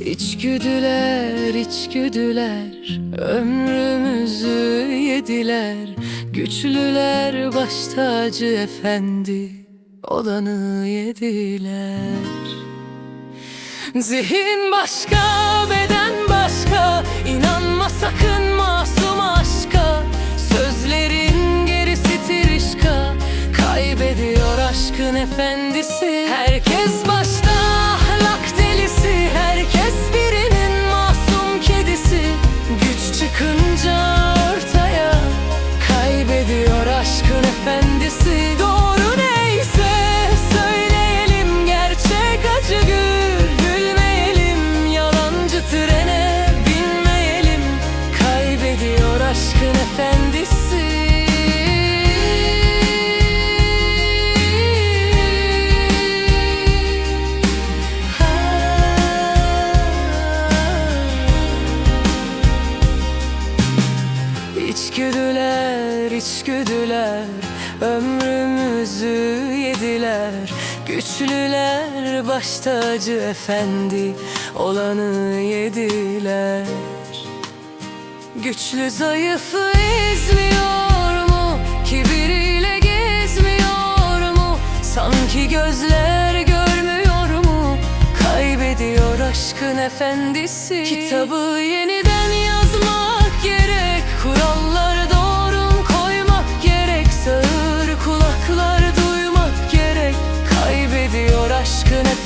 İçgüdüler, içgüdüler Ömrümüzü yediler. Güçlüler baş tacı efendi Olanı yediler. Zihin başka, beden aşkın efendisi. Herkes İçgüdüler, içgüdüler Ömrümüzü yediler Güçlüler baş tacı efendi Olanı yediler Güçlü zayıfı izliyor mu? Kibiriyle gezmiyor mu? Sanki gözler görmüyor mu? Kaybediyor aşkın efendisi Kitabı yeni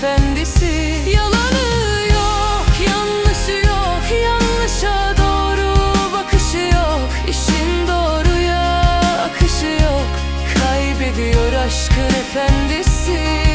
efendisi. Yalanı yok, yanlışı yok Yanlışa doğru bakışı yok. İşin doğruya akışı yok. Kaybediyor aşkın efendisi.